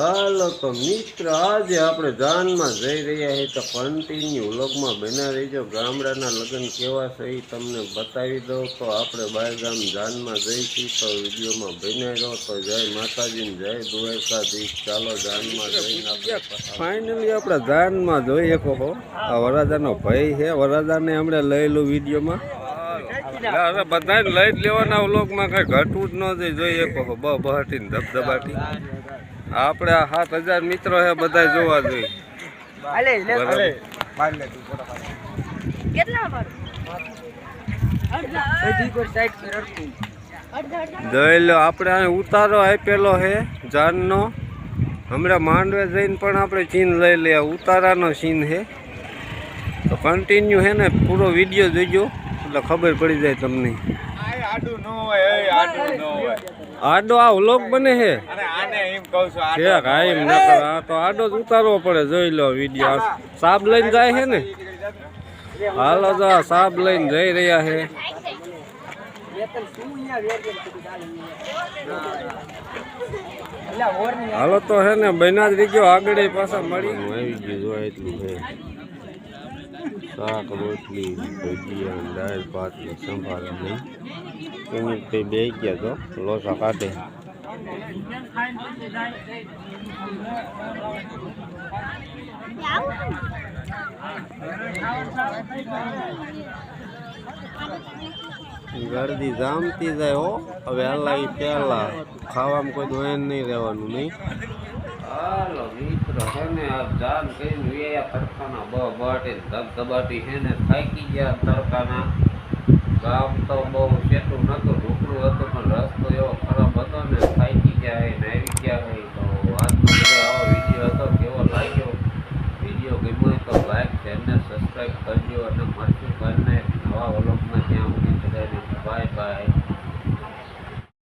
હાલો તો મિત્ર આજે આપણે જાનમાં જઈ રહ્યા છીએ તો કન્ટિન્યુ વ્લોગમાં બના રહીજો. ગામડાના લગ્ન કેવા છે એ તમને બતાવી દઉં. તો આપણે બાયગામ જાનમાં જઈશું તો વિડીયોમાં બના રહો. તો જય માતાજીને જય દ્વારકાધીશ. ચાલો જાનમાં જઈને ફાઇનલી આપણે જાનમાં જોઈએ કહો આ વરાદાનો ભાઈ છે. વરાદાને હમણાં લઈલું વિડીયોમાં. અરે બધાને લઈ જ લેવાના વ્લોગમાં. કઈ ઘટવું જ ન જોઈએ. જોઈએ કહો બહાટી ધબધબાટી. આપણે સાત હજાર મિત્રો છે બધા જોવા જોઈએ. બરાબર. કેટલા ભરું જોઈ લો આપણે ઉતારો આપેલો છે જાનનો. હમણાં માંડવે જઈને પણ આપણે ચીન લઈ લે ઉતારાનો સીન છે. તો કન્ટિન્યુ છે ને પૂરો વીડિયો જોઈજો એટલે ખબર પડી જાય તમને. આડો આ વ્લોગ બને છે હા એમ નકર આ તો આડો જ ઉતારવો પડે જોઈ લો વીડિયો. સાબ લઈને જાય છે ને? હાલો જો આ સાબ લઈને જઈ રહ્યા છે હાલો તો હે ને બહેના જ રીગ્યો આગળ પાછા મળી. આવી ગયું જો એટલું છે શાક રોટલી ભજીયા દાળ ભાત ને સંભાળ નહીં. એની તે બે ગયા તો લોસા કાઢે. ગરદી જામતી જાય હો. હવે હાલા ઈ પહેલા ખાવામાં કોઈ ધોયન નહીં રહેવાનું, નહીં? હાલો મિત્રો હે ને આ જાન કઈને વ્યા તડકાના બ બટે. ધબધબાટી છે ને થાકી ગયા તડકાના. ગામ તો બહુ સેટું નતું ઢોકળું હતું પણ રસ્તો એવો ખરાબ હતો ને થાકી ગયા હે નહીં, તો આજનો આવો વીડિયો હતો, કેવો લાગ્યો? વીડિયો ગમ્યો તો લાઈક ચેનલ સબસ્ક્રાઈબ કરજો અને મરચા